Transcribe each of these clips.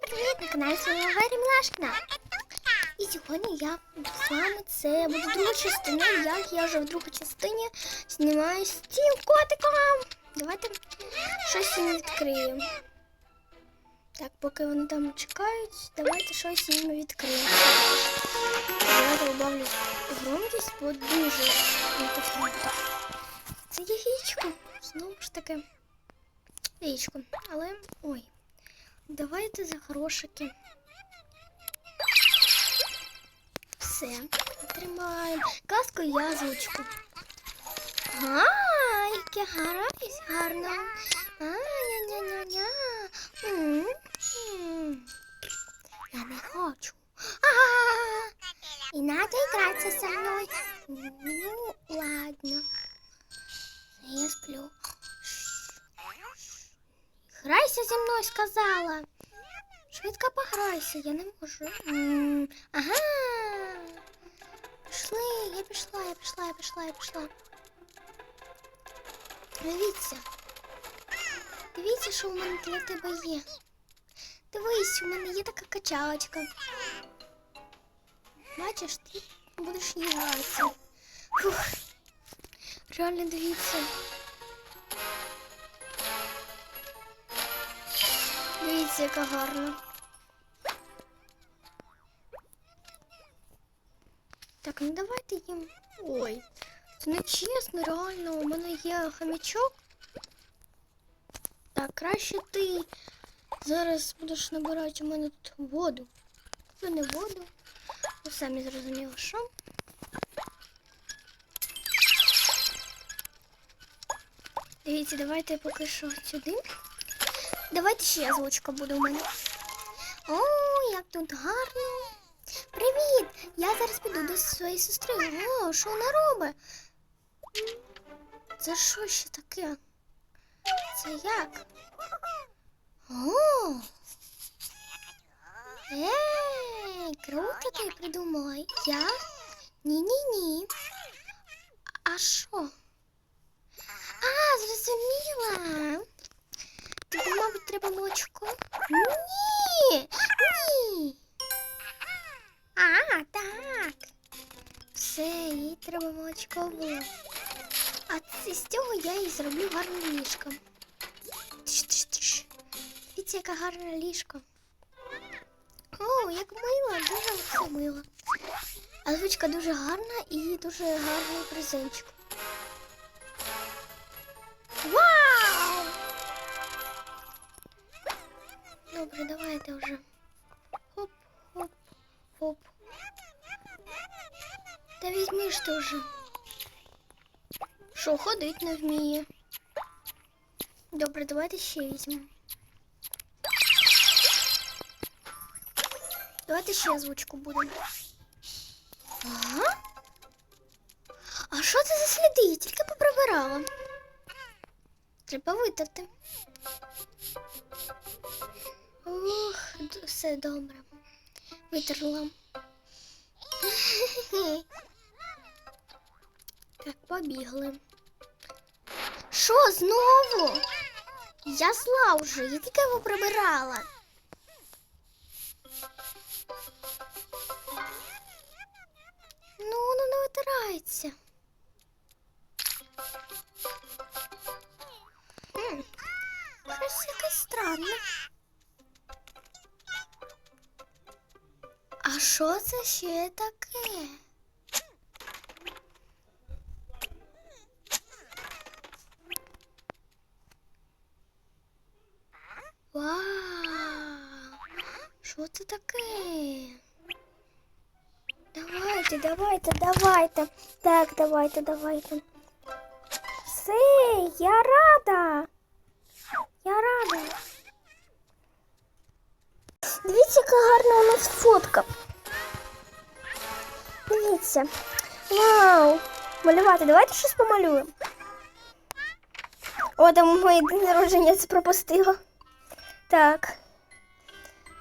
привіт! На каналі Гаррі Млашкіна. І сьогодні я з вами це буде друга частина, як я вже в другій частині знімаю цим котиком. Давайте щось їм відкриємо. Так, поки вони там чекають, давайте щось їм відкриємо. Я добавлю громкість, бо дуже непогано. Це яєчко. Знову ж таки. Яєчко. Але. Ой. Давайте за грошики. Все. Тримаємо. Казку і язвочку. А, яке гаразд гарно. А, ня-ня-ня-ня. М, м. Я не хочу. І надо играться со мной. Ну, ладно. Я сплю. Грайся зі мною, сказала. Швидко пограйся, я не можу. Ага. Пішли, я пішла, я пішла, я пішла, я пішла. Дивіться. Дивіться, що у мене для тебе є. Дивись, у мене є така качалочка. Бачиш, ти будеш її гратися. Реально дивіться. Дивіться, яка гарна. Так, ну давайте їм. Ой, це не чесно, реально, у мене є хомячок. Так, краще ти зараз будеш набирати у мене тут воду. Ну не воду. Ви самі зрозуміли, що. Дивіться, давайте поки що сюди. Давайте ще озвучка буде у мене. О, як тут гарно. Привіт! Я зараз піду до своєї сестри. О, що вона робить? Це що ще таке? Це як? О! Ей, круто ти придумала. Я? Ні-ні-ні. А що? А, зрозуміла. Молочко? Ні! Ні! А, так. Все, їй треба молочко. А з цього я їй зроблю гарне ліжко. Дивіться, яка гарна ліжко. О, як мило, дуже все мило. А звичка дуже гарна і дуже гарний презентчик. Вау! Добре, давайте вже. Хоп, хоп, хоп. Та візьми ж ти вже. Що ходить не вміє. Добре, давайте ще візьмемо. Давайте ще звучку будемо. Ага. А що це за сліди? Я тільки поприбирала. Треба витерти. Ух, все добре. Витерла. Так, побігли. Що знову? Я зла вже, я тільки його прибирала. Ну, воно не витирається. Щось якесь странне. Що це ще таке? Вау! Що це таке? Давайте, давайте, давайте. Так, давайте, давайте. Все, я рада. Я рада. Дивіться, яка гарна у нас фотка. Дивіться. Вау! Малювати, давайте щось помалюємо. О, там моє день народження це пропустила. Так.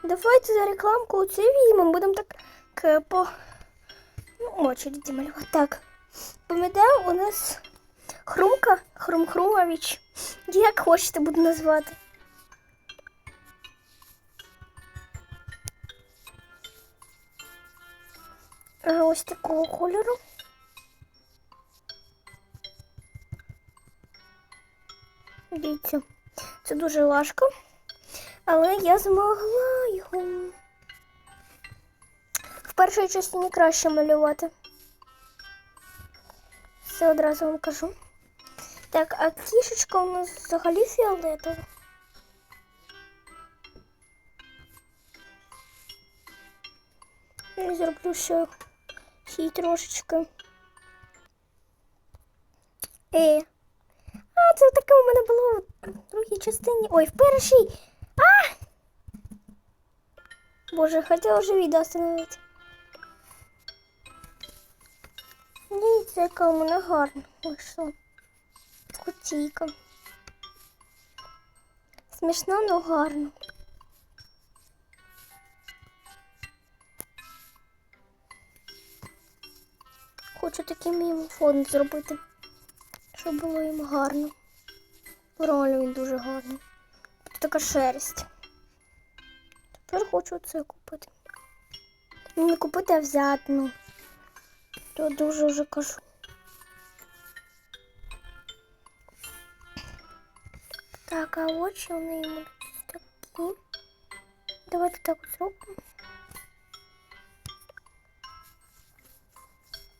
Давайте за рекламку оце візьмемо. Будемо так по ну, очереді малювати. Так. Пам'ятаю, у нас Хрумка, Хрум-Хрумович. Як хочете буду назвати. Ось такого кольору. Дивіться, це дуже важко, але я змогла його. В першій частині краще малювати. Все одразу вам кажу. Так, а кішечка у нас взагалі фіолетова. Я зроблю ще ще трошечки. Е. А, це таке у мене було в другій частині. Ой, в першій. А! Боже, хотіла вже відео остановити. Дивіться, яка у мене гарна вийшла. Котійка. Смішно, але гарно. Такий фон зробити, щоб було їм гарно. Реально він дуже гарний. Така шерсть. Тепер хочу це купити. Ну, Не купити, а взяти, ну. То дуже вже кажу. Так, а очі у неї такі. Давайте так зробимо.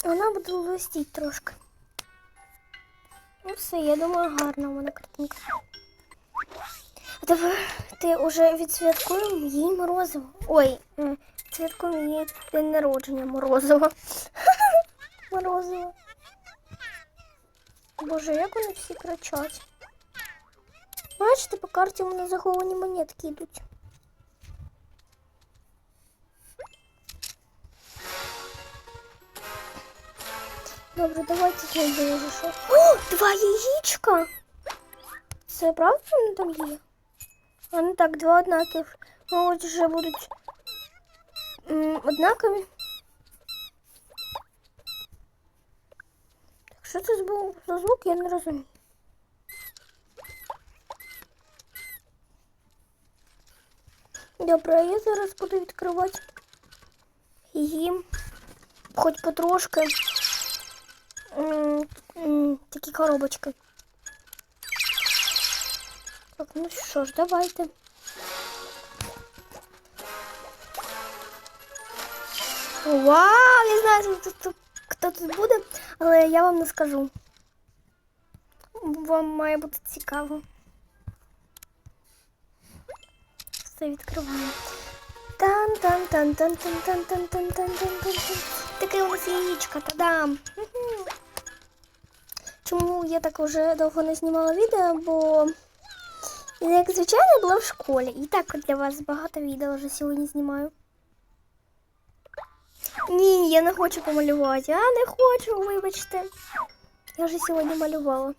Вона буде листіть трошки. Ну все, я думаю, гарна у мене картинка. А тепер ти вже відсвяткуємо їй морозиво. Ой, е, святкуємо їй день народження морозиво. Морозиво. Боже, як вони всі кричать. Бачите, по карті у мене заховані монетки йдуть. Добре, давайте зробимо вже що. О, два яєчка! Це правда вони там є? А ну так, два однакових. Ну, от вже будуть м, однакові. Так, що це був за звук, я не розумію. Добре, а я зараз буду відкривати їм хоч потрошки м, м, Такі коробочки. Так, ну що ж, давайте. Вау, я знаю, хто тут буде, але я вам не скажу. Вам має бути цікаво. Все відкриваємо. тан тан тан тан тан тан тан тан тан тан тан Таке у нас яєчко, та-дам! Чому я так вже довго не знімала відео, бо як звичайно була в школі. І так для вас багато відео вже сьогодні знімаю. Ні, я не хочу помалювати. Я не хочу, вибачте. Я вже сьогодні малювала.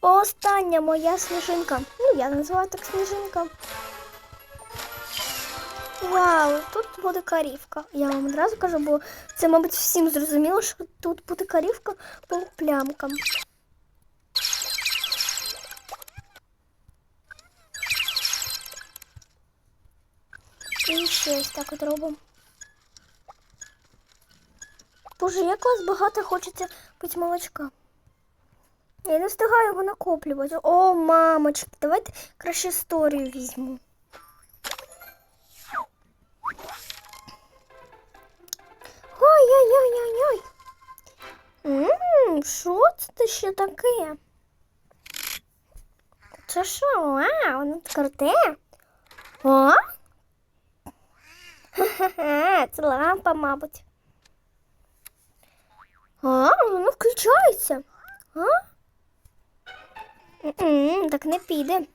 Остання моя сніжинка. Ну, я називаю так сніжинка. Вау, тут буде карівка. Я вам одразу кажу, бо це, мабуть, всім зрозуміло, що тут буде карівка по плямкам. І ще ось так от робимо. Боже, як вас багато хочеться пити молочка. Я не встигаю його накоплювати. О, мамочки, давайте краще історію візьму. Ой-ой-ой-ой-ой. Ммм, що це ще таке? Це що? А, воно круте. О? Ха-ха-ха, це лампа, мабуть. А, воно включається. А? Так не піде.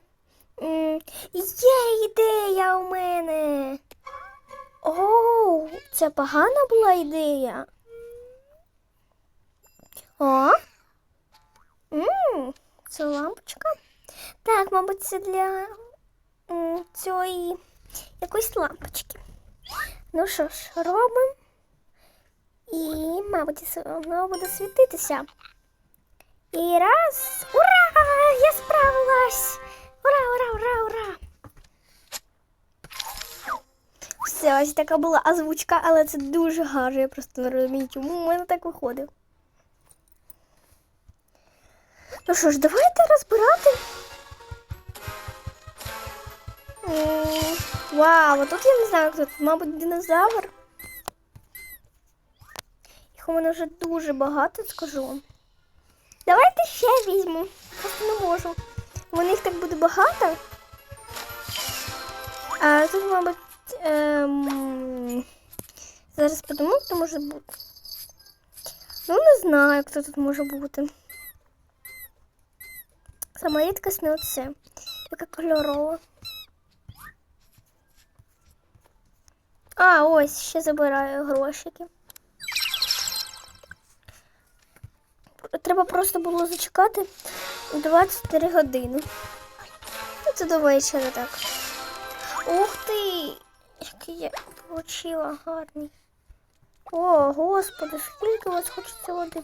Є ідея у мене. Оу, це погана була ідея. О. Ммм, це лампочка. Так, мабуть, це для цієї якоїсь лампочки. Ну що ж, робимо. І, мабуть, воно буде світитися. І раз. Ура! Я справилась! Ура, ура, ура, ура! Це ось така була озвучка, але це дуже гарно. Я просто не розумію, чому у мене так виходить. Ну що ж, давайте розбирати. Вау, а тут я не знаю, хто тут, мабуть, динозавр. Їх у мене вже дуже багато, скажу вам. Давайте ще візьму. Просто не можу. У їх так буде багато. А тут, мабуть, ем... зараз подумаю, хто може бути. Ну, не знаю, хто тут може бути. Рідкісне оце. Яка кольорова. А, ось, ще забираю грошики. Треба просто було зачекати 24 години. Ну, Це до вечора так. Ух ти! Який я получила гарний. О, господи, скільки вас хочеться води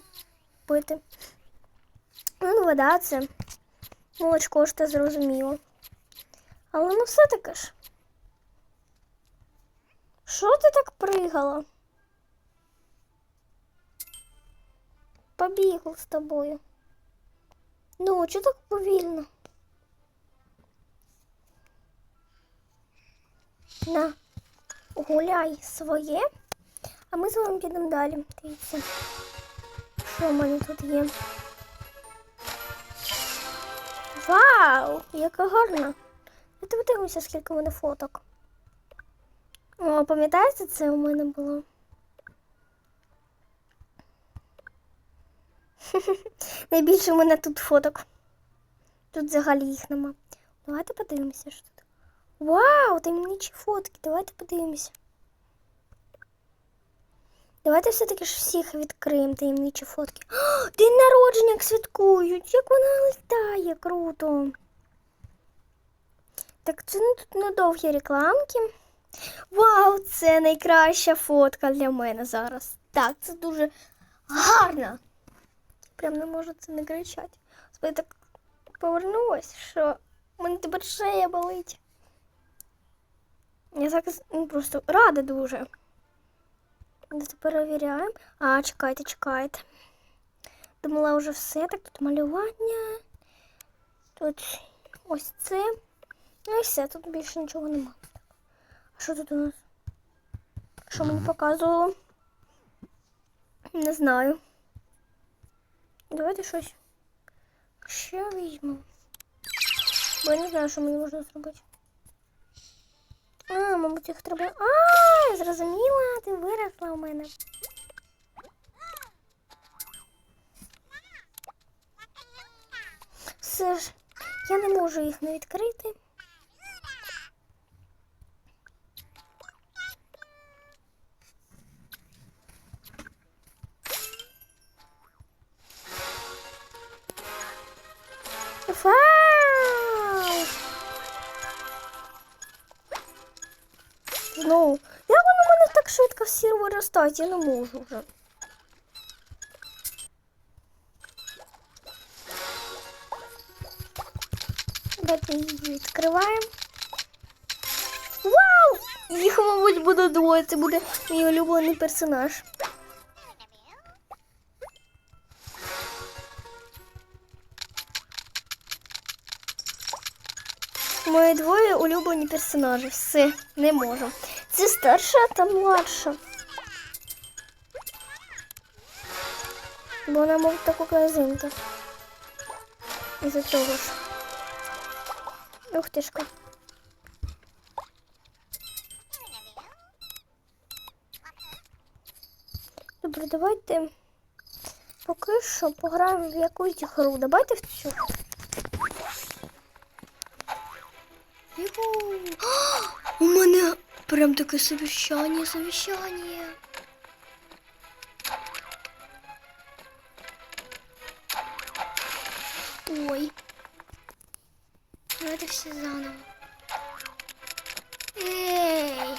пити. Ну, вода це. Молочко ж те зрозуміло. Але ну все таки ж. Що ти так пригала? Побігла з тобою. Ну, чого так повільно? На, гуляй своє, а ми з вами підемо далі. Дивіться, що в мене тут є. Вау! Яка гарна! Давайте подивимося, скільки в мене фоток. О, пам'ятаєте, це у мене було? Найбільше у мене тут фоток. Тут взагалі їх нема. Давайте подивимося, що. Вау, таємничі фотки. Давайте подивимося. Давайте все-таки ж всіх відкриємо таємничі фотки. О, день народження як святкують. Як вона літає, круто. Так, це не тут недовгі рекламки. Вау, це найкраща фотка для мене зараз. Так, це дуже гарно. Прям не можу це не кричати. Господи, так повернулась, що в мене тепер шея болить. Я зараз ну, просто рада дуже. Перевіряємо. А, чекайте, чекайте. Думала вже все. Так, тут малювання. Тут ось це. Ну і все, тут більше нічого нема. А що тут у нас? Що мені показувало? Не знаю. Давайте щось ще візьму. Бо я не знаю, що мені можна зробити. А, мабуть, їх треба. А, зрозуміла, ти виросла у мене. Все ж, я не можу їх не відкрити. Вау! Виростають, я не можу вже. Давайте її відкриваємо. Вау! Їх, мабуть, буде двоє. Це буде мій улюблений персонаж. Мої двоє улюблені персонажі. Все, не можу. Це старша та младша. Бо вона мов таку казинка. Із-за цього ж. Ух тишка. Добре, давайте поки що пограємо в якусь гру. Давайте в цю. У мене прям таке совіщання, совіщання. Ой. Давайте все заново. Эй.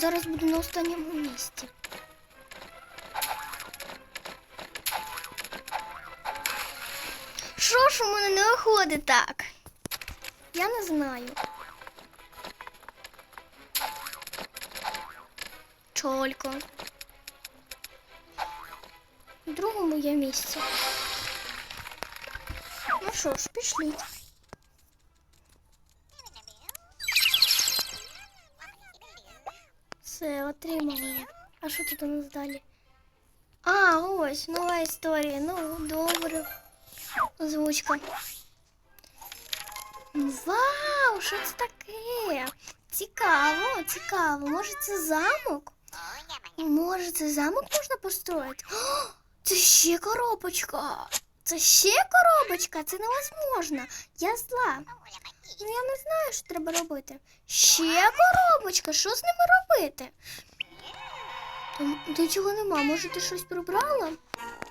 Зараз буду на останньому місці. Що ж у мене не виходить так? Я не знаю. Чолько. В другому я місці. Ну що ж, пішліть. Все, отримали. А що тут у нас далі? А, ось, нова історія. Ну, добре. Озвучка. Вау, що це таке? Цікаво, цікаво. Може це замок? Може це замок можна построїти? О, це ще коробочка. Це ще коробочка, це невозможно. Я зла. Ну я не знаю, що треба робити. Ще коробочка, що з ними робити? Там нічого нема. Може ти щось прибрала?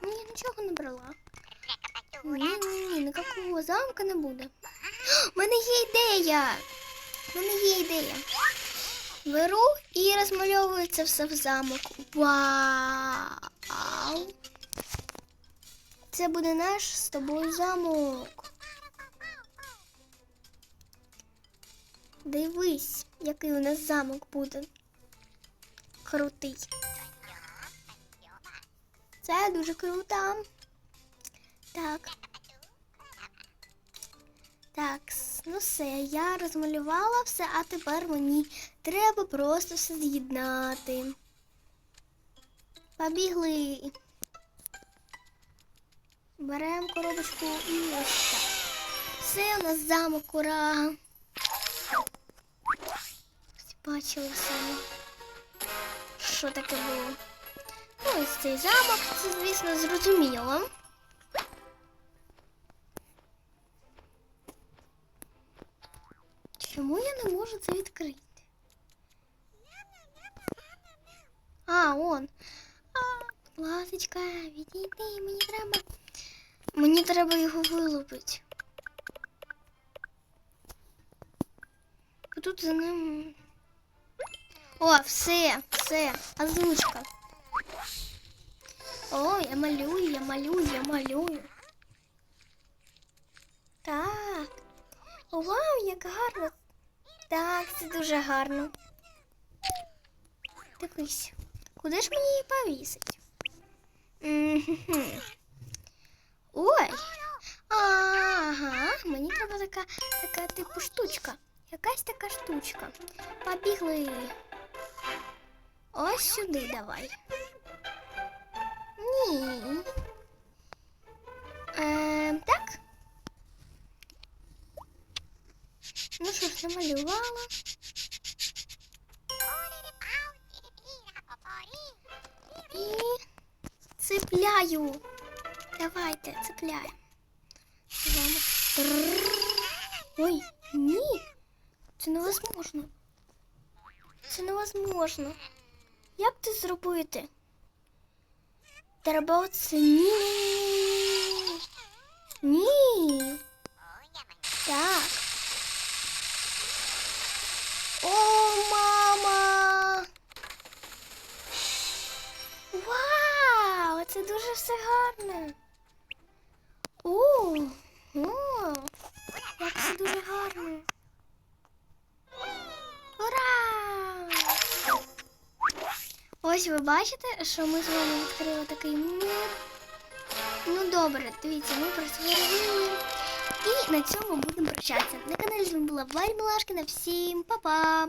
Ні, нічого не брала. Ні, ні, ні, ніякого замка не буде. У мене є ідея. У мене є ідея. Беру і розмальовую це все в замок. Вау! Це буде наш з тобою замок. Дивись, який у нас замок буде. Крутий. Це дуже круто. Так. Так, ну все, я розмалювала все, а тепер мені треба просто все з'єднати. Побігли. Беремо коробочку і ось так. Все у нас замок, ура. Всі Бачили самі, що таке було. Ну, ось цей замок, це, звісно, зрозуміло. Чому я не можу це відкрити? А, он. А, ласочка, відійди, мені треба. Мені треба його вилупити. Тут за ним. О, все, все, озвучка. О, я малюю, я малюю, я малюю. Так. Вау, як гарно. Так, це дуже гарно. Дивись, куди ж мені її повісить? Ой. Ага, мені треба така, така типу штучка. Якась така штучка. Побігли. Ось сюди давай. Ні. Ем, так. Ну що ж, намалювала. І цепляю. Давайте, цепляємо. Вона- Трррр. Ой, ні. Це невозможно. Це невозможно. Як це зробити? Треба оце ні. Ні. Ось ви бачите, що ми з вами відкрили такий мир. Ну добре, дивіться, ми просверлили. І на цьому будемо прощатися. На каналі з вами була Варя Милашкина. Всім па-па!